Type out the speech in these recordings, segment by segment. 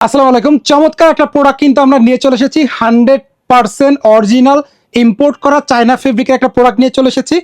আসসালামু আলাইকুম। চমৎকার একটা প্রোডাক্ট কিন্তু আমরা নিয়ে চলে এসেছি। হান্ড্রেড পার্সেন্ট অরিজিনাল ইম্পোর্ট করা চায়না ফেব্রিকের একটা প্রোডাক্ট নিয়ে চলে এসেছি।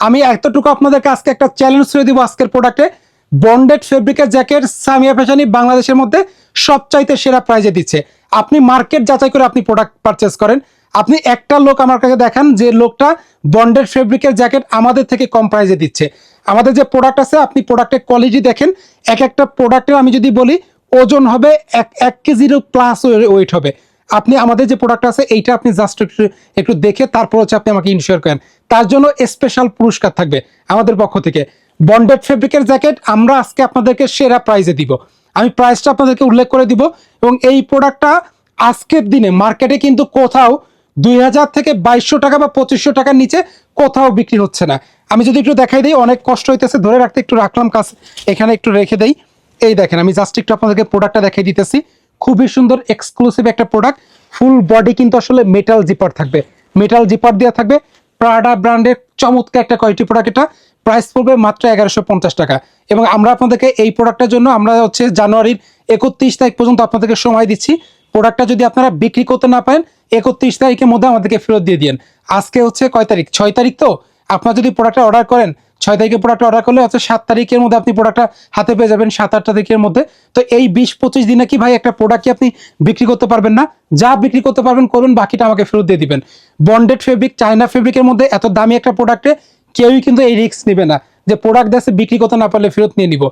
আমি এতটুকু আপনাদেরকে আজকে একটা চ্যালেঞ্জ করে দিব আজকের প্রোডাক্টে বন্ডেড ফেব্রিকের জ্যাকেট সামিয়া ফ্যাশনই বাংলাদেশের মধ্যে সবচাইতে সেরা প্রাইজে দিচ্ছে। আপনি মার্কেট যাচাই করে আপনি প্রোডাক্ট পারচেস করেন। আপনি একটা লোক আমার কাছে দেখান যে লোকটা বন্ডেড ফেব্রিকের জ্যাকেট আমাদের থেকে কম প্রাইজে দিচ্ছে। আমাদের যে প্রোডাক্ট আছে, আপনি প্রোডাক্টের কোয়ালিটি দেখেন। এক একটা প্রোডাক্টের আমি যদি বলি ওজন হবে এক এক কেজিরও প্লাস ওয়েট হবে। আপনি আমাদের যে প্রোডাক্ট আছে, এইটা আপনি জাস্ট একটু একটু দেখে তারপর হচ্ছে আপনি আমাকে ইনশিওর করেন। তার জন্য স্পেশাল পুরস্কার থাকবে আমাদের পক্ষ থেকে। বন্ডেড ফেব্রিকের জ্যাকেট আমরা আজকে আপনাদেরকে সেরা প্রাইজে দিব। আমি প্রাইসটা আপনাদেরকে উল্লেখ করে দিব এবং এই প্রোডাক্টটা আজকের দিনে মার্কেটে কিন্তু কোথাও দুই হাজার থেকে বাইশশো টাকা বা পঁচিশশো টাকার নিচে কোথাও বিক্রি হচ্ছে না। আমি যদি একটু দেখাই দিই, অনেক কষ্ট হইতেছে, ধরে রাখতে একটু রাখলাম কাজ, এখানে একটু রেখে দেই। এই দেখেন, আমি জাস্ট একটু আপনাদেরকে প্রোডাক্টটা দেখিয়ে দিতেছি। খুবই সুন্দর এক্সক্লুসিভ একটা প্রোডাক্ট ফুল বডি কিন্তু আসলে মেটাল জিপার থাকবে। মেটাল জিপার দেওয়া থাকবে। প্রাডা ব্র্যান্ডের চমৎকার একটা কোয়ালিটি প্রোডাক্ট এটা। প্রাইস পড়বে মাত্র এগারোশো পঞ্চাশ টাকা। এবং আমরা আপনাদেরকে এই প্রোডাক্টটার জন্য আমরা হচ্ছে জানুয়ারির একত্রিশ তারিখ পর্যন্ত আপনাদেরকে সময় দিচ্ছি। প্রোডাক্টটা যদি আপনারা বিক্রি করতে না পারেন, একত্রিশ তারিখের মধ্যে আমাদেরকে ফেরত দিয়ে দিন আজকে হচ্ছে কয় তারিখ? ছয় তারিখ তো? আপনার যদি প্রোডাক্টটা অর্ডার করেন ছয় তারিখে প্রোডাক্ট অর্ডার করলে হচ্ছে সাত তারিখের মধ্যে আপনি প্রোডাক্টটা হাতে পেয়ে যাবেন সাত, আট তারিখের মধ্যে। তো এই বিশ, পঁচিশ দিনে কি ভাই একটা প্রোডাক্ট কি আপনি বিক্রি করতে পারবেন না? যা বিক্রি করতে পারবেন করুন, বাকিটা আমাকে ফেরত দিয়ে দিবেন। বন্ডেড ফেব্রিক চায়না ফেব্রিকের মধ্যে এত দামি একটা প্রোডাক্টে কেউই কিন্তু এই রিস্ক নেবে না। যে প্রোডাক্ট দেশে বিক্রি করতে না পারলে ফেরত নিয়ে নিব।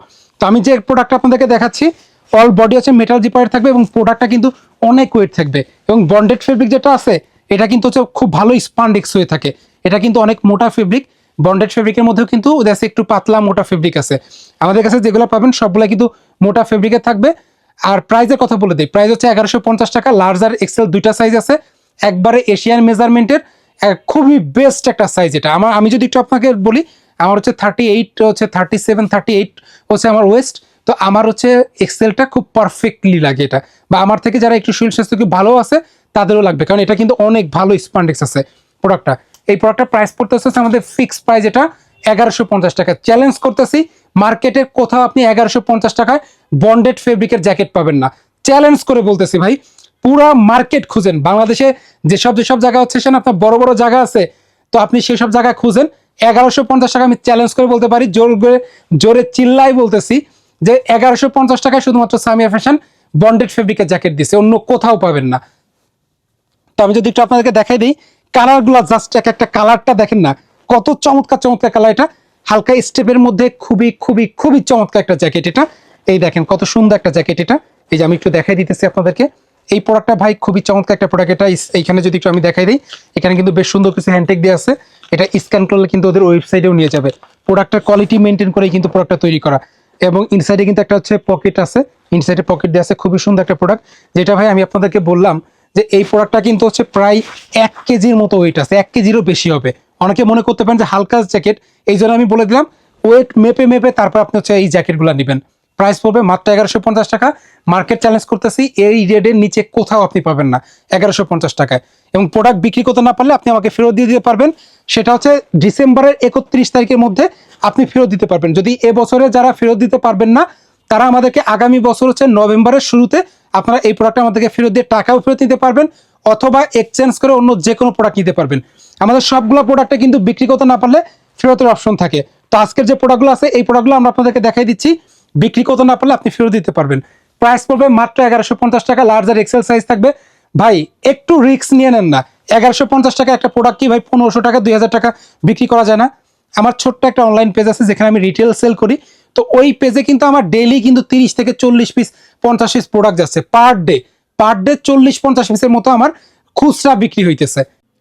তো আমি যে প্রোডাক্টটা আপনাদেরকে দেখাচ্ছি অল বডি আছে মেটাল জিপার থাকবে এবং প্রোডাক্টটা কিন্তু অনেক ওয়েট থাকবে। এবং বন্ডেড ফেব্রিক যেটা আছে, এটা কিন্তু হচ্ছে খুব ভালো স্পান্ডেক্স হয়ে থাকে। এটা কিন্তু অনেক মোটা ফেব্রিক বন্ডেড ফেব্রিকের মধ্যেও কিন্তু দেশে একটু পাতলা মোটা ফেব্রিক আছে। আমাদের কাছে যেগুলো পাবেন সবগুলো কিন্তু মোটা ফেব্রিকের থাকবে। আর প্রাইজের কথা বলে দিই প্রাইস হচ্ছে এগারোশো পঞ্চাশ টাকা লার্জ আর এক্সেল দুইটা সাইজ আছে, একবারে এশিয়ান মেজারমেন্টের খুবই বেস্ট একটা সাইজ এটা। আমার, আমি যদি একটু আপনাকে বলি, আমার হচ্ছে থার্টি এইট হচ্ছে থার্টি সেভেন থার্টি এইট হচ্ছে আমার ওয়েস্ট তো আমার হচ্ছে এক্সেলটা খুব পারফেক্টলি লাগে এটা। বা আমার থেকে যারা একটু শরীর স্বাস্থ্য খুব ভালো আছে, তাদেরও লাগবে, কারণ এটা কিন্তু অনেক ভালো স্পান্ডেক্স আছে প্রোডাক্টটা এই প্রোডাক্টটা প্রাইস পড়তেছে আমাদের ফিক্সড প্রাইস এটা এগারোশো পঞ্চাশ টাকা। চ্যালেঞ্জ করতেছি মার্কেটের কোথাও আপনি এগারোশো পঞ্চাশ টাকায় বন্ডেড ফেব্রিকের জ্যাকেট পাবেন না। চ্যালেঞ্জ করে বলতেছি ভাই, পুরা মার্কেট খুঁজেন। বাংলাদেশে যেসব যেসব জায়গা হচ্ছে, সেখানে আপনার বড় বড় জায়গা আছে, তো আপনি সেসব জায়গায় খুঁজেন। এগারোশো পঞ্চাশ টাকা আমি চ্যালেঞ্জ করে বলতে পারি, জোর করে, জোরে চিল্লাই বলতেছি যে এগারোশো পঞ্চাশ টাকায় শুধুমাত্র সামিয়া ফ্যাশন বন্ডেড ফেব্রিকের জ্যাকেট দিছে, অন্য কোথাও পাবেন না। তো আমি যদি একটু আপনাদেরকে দেখাই দিই কালারগুলো জাস্ট এক একটা কালারটা দেখেন না, কত চমৎকার চমৎকার কালার এটা। হালকা স্টেপের মধ্যে খুবই খুবই খুবই চমৎকার একটা জ্যাকেট এটা। এই দেখেন কত সুন্দর একটা জ্যাকেট এটা। এই যে আমি একটু দেখাই দিতেছি আপনাদেরকে। এই প্রোডাক্টটা ভাই খুবই চমৎকার একটা প্রোডাক্ট এটা। এইখানে যদি একটু আমি দেখাই দিই, এখানে কিন্তু বেশ সুন্দর কিছু হ্যান্ডটেক দিয়ে আছে। এটা স্ক্যান করলে কিন্তু ওদের ওয়েবসাইটেও নিয়ে যাবে। প্রোডাক্টের কোয়ালিটি মেনটেন করেই কিন্তু প্রোডাক্টটা তৈরি করা। এবং ইনসাইডে কিন্তু একটা হচ্ছে পকেট আছে। ইনসাইডে পকেট দিয়ে আছে। খুবই সুন্দর একটা প্রোডাক্ট যেটা ভাই আমি আপনাদেরকে বললাম যে এই প্রোডাক্টটা কিন্তু হচ্ছে প্রায় এক কেজির মতো ওয়েট আছে, এক কেজিরও বেশি হবে। অনেকে মনে করতে পারেন যে হালকা জ্যাকেট এই জন্য আমি বলে দিলাম ওয়েট মেপে মেপে তারপর আপনি হচ্ছে এই জ্যাকেটগুলো নেবেন। প্রাইস পড়বে মাত্র এগারোশো পঞ্চাশ টাকা। মার্কেট চ্যালেঞ্জ করতেছি, এই রেটের নিচে কোথাও আপনি পাবেন না, এগারোশো পঞ্চাশ টাকায়। এবং প্রোডাক্ট বিক্রি করতে না পারলে আপনি আমাকে ফেরত দিয়ে দিতে পারবেন। সেটা হচ্ছে ডিসেম্বরের একত্রিশ তারিখের মধ্যে আপনি ফেরত দিতে পারবেন। যদি এবছরে যারা ফেরত দিতে পারবেন না, তারা আমাদেরকে আগামী বছর হচ্ছে নভেম্বরের শুরুতে আপনারা এই প্রোডাক্ট আমাদেরকে ফেরত দিয়ে টাকাও ফেরত নিতে পারবেন, অথবা এক্সচেঞ্জ করে অন্য যে কোনো প্রোডাক্ট নিতে পারবেন। আমাদের সবগুলো প্রোডাক্টে কিন্তু বিক্রি করতে না পারলে ফেরতের অপশন থাকে। তো আজকের যে প্রোডাক্টগুলো আছে, এই প্রোডাক্টগুলো আমরা আপনাদেরকে দেখাই দিচ্ছি। বিক্রি করতে না পারলে আপনি ফেরত দিতে পারবেন। প্রাইস পড়বে মাত্র এগারোশো পঞ্চাশ টাকা লার্জার এক্সেল সাইজ থাকবে। ভাই, একটু রিস্ক নিয়ে নেন না। এগারোশো পঞ্চাশ টাকা একটা প্রোডাক্ট কি ভাই, পনেরোশো টাকা, দুই হাজার টাকা বিক্রি করা যায় না। আমার ছোট্ট একটা অনলাইন পেজ আছে, যেখানে আমি রিটেল সেল করি। তো ওই পেজে কিন্তু আমার ডেইলি কিন্তু তিরিশ থেকে চল্লিশ পিস পঞ্চাশ পিস প্রোডাক্ট যাচ্ছে পার ডে পার ডে চল্লিশ, পঞ্চাশ পিসের মতো আমার খুচরা বিক্রি হইতেছে।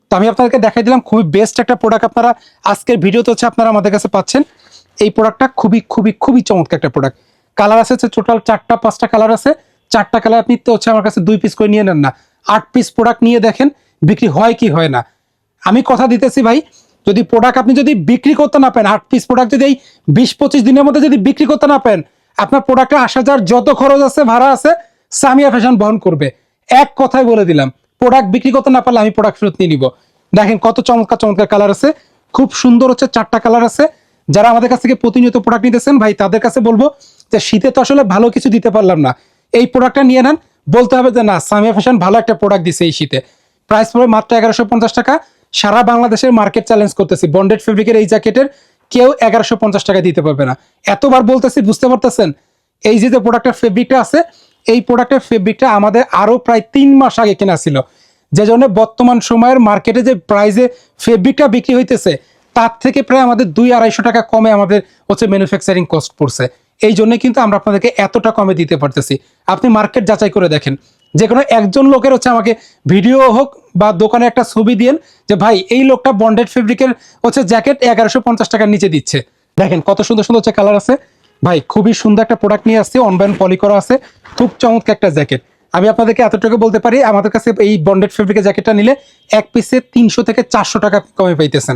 তো আমি আপনাদেরকে দেখাই দিলাম, খুবই বেস্ট একটা প্রোডাক্ট আপনারা আজকের ভিডিওতে হচ্ছে আপনারা আমাদের কাছে পাচ্ছেন। এই প্রোডাক্টটা খুবই খুবই খুবই চমৎকার একটা প্রোডাক্ট কালার আছে হচ্ছে টোটাল চারটা, পাঁচটা কালার আছে। চারটা কালার আপনি তো হচ্ছে আমার কাছে দুই পিস করে নিয়ে নেন না। আট পিস প্রোডাক্ট নিয়ে দেখেন, বিক্রি হয় কি হয় না। আমি কথা দিতেছি ভাই যদি প্রোডাক্ট আপনি যদি বিক্রি করতে না পারেন আট পিস প্রোডাক্ট যদি এই বিশ, পঁচিশ দিনের মধ্যে যদি বিক্রি করতে না পারেন, আপনার প্রোডাক্টে আসা যাওয়ার যত খরচ আছে, ভাড়া আছে, সামিয়া ফ্যাশন বহন করবে। এক কথাই বলে দিলাম প্রোডাক্ট বিক্রি করতে না পারলে আমি প্রোডাক্ট ফেরত নিয়ে নিব। দেখেন কত চমৎকার চমৎকার কালার আছে, খুব সুন্দর হচ্ছে, চারটা কালার আছে। যারা আমাদের কাছ থেকে প্রতিনিয়ত প্রোডাক্ট নিতেছেন, ভাই, তাদের কাছে বলব যে শীতে তো আসলে ভালো কিছু দিতে পারলাম না। এই প্রোডাক্টটা নিয়ে নেন, বলতে হবে যে না, সামিয়া ফ্যাশন ভালো একটা প্রোডাক্ট দিছে এই শীতে। প্রাইস পড়বে মাত্র এগারোশো পঞ্চাশ টাকা। সারা বাংলাদেশের মার্কেট চ্যালেঞ্জ করতেছি। বন্ডেড ফেব্রিকের এই জ্যাকেটের কেউ এগারোশো পঞ্চাশ টাকা দিতে পারবে না। এতবার বলতেছি, বুঝতে পারতেছেন? এই যে যে প্রোডাক্টের ফেব্রিকটা আছে, এই প্রোডাক্টের ফেব্রিকটা আমাদের আরও প্রায় তিন মাস আগে কেনা ছিল। যে জন্য বর্তমান সময়ের মার্কেটে যে প্রাইজে ফেব্রিকটা বিক্রি হইতেছে, তার থেকে প্রায় আমাদের দুই আড়াইশো টাকা কমে আমাদের হচ্ছে ম্যানুফ্যাকচারিং কস্ট পড়ছে। এই জন্য কিন্তু আমরা আপনাদেরকে এতটা কমে দিতে পারতেছি। আপনি মার্কেট যাচাই করে দেখেন। যে কোনো একজন লোকের হচ্ছে আমাকে ভিডিও হোক বা দোকানে একটা ছবি দিয়েন যে, ভাই, এই লোকটা বন্ডেড ফেব্রিকের হচ্ছে জ্যাকেট এগারোশো পঞ্চাশ টাকার নিচে দিচ্ছে। দেখেন কত সুন্দর সুন্দর হচ্ছে কালার আছে। ভাই, খুবই সুন্দর একটা প্রোডাক্ট নিয়ে আসছে অনবায়ন পলি করা আছে, খুব চমৎকার একটা জ্যাকেট আমি আপনাদেরকে এতটুকু বলতে পারি, আমাদের কাছে এই বন্ডেড ফেব্রিকের জ্যাকেটটা নিলে এক পিসে তিনশো থেকে চারশো টাকা কমে পাইতেছেন।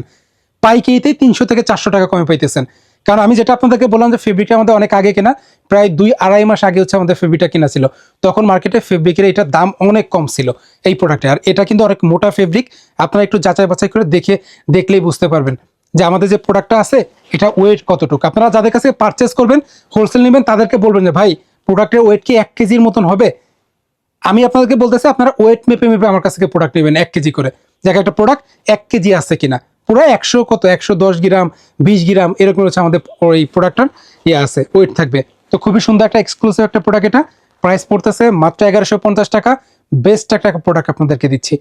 পাইকারিতেই তিনশো থেকে চারশো টাকা কমে পাইতেছেন। কারণ আমি যেটা আপনাদেরকে বললাম যে ফেব্রিকটা আমাদের অনেক আগে কেনা, প্রায় দুই আড়াই মাস আগে হচ্ছে আমাদের ফেব্রিকটা কেনা ছিল। তখন মার্কেটে ফেব্রিকের এটার দাম অনেক কম ছিল এই প্রোডাক্টে আর এটা কিন্তু অনেক মোটা ফেব্রিক আপনারা একটু যাচাই বাছাই করে দেখে, দেখলেই বুঝতে পারবেন যে আমাদের যে প্রোডাক্টটা আছে, এটা ওয়েট কতটুকু। আপনারা যাদের কাছে পারচেস করবেন হোলসেল নেবেন, তাদেরকে বলবেন যে, ভাই প্রোডাক্টের ওয়েট কি এক কেজির মতন হবে? আমি আপনাদেরকে বলতেছি, আপনারা ওয়েট মেপে মেপে আমার কাছ থেকে প্রোডাক্ট নেবেন এক কেজি করে। দেখে একটা প্রোডাক্ট এক কেজি আছে কিনা। পুরো একশো কত? একশো দশ গ্রাম, বিশ গ্রাম, এরকম হচ্ছে আমাদের ওই প্রোডাক্টটার ইয়ে আছে ওয়েট থাকবে। তো খুবই সুন্দর একটা এক্সক্লুসিভ একটা প্রোডাক্ট এটা। প্রাইস পড়তেছে মাত্র এগারোশো পঞ্চাশ টাকা। বেস্ট একটা প্রোডাক্ট আপনাদেরকে দিচ্ছি।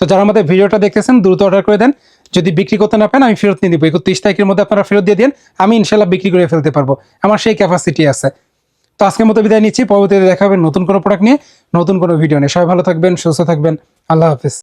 তো যারা আমাদের ভিডিওটা দেখতেছেন, দ্রুত অর্ডার করে দেন। যদি বিক্রি করতে না পারেন, আমি ফেরত নিয়ে দিব একত্রিশ তারিখের মধ্যে আপনারা ফেরত দিয়ে দিন, আমি ইনশাল্লাহ বিক্রি করে ফেলতে পারব। আমার সেই ক্যাপাসিটি আছে। তো আজকের মতো বিদায় নিচ্ছি। পরবর্তীতে দেখা হবে নতুন কোনো প্রোডাক্ট নিয়ে, নতুন কোনো ভিডিও নিয়ে। সবাই ভালো থাকবেন, সুস্থ থাকবেন। আল্লাহ হাফিজ।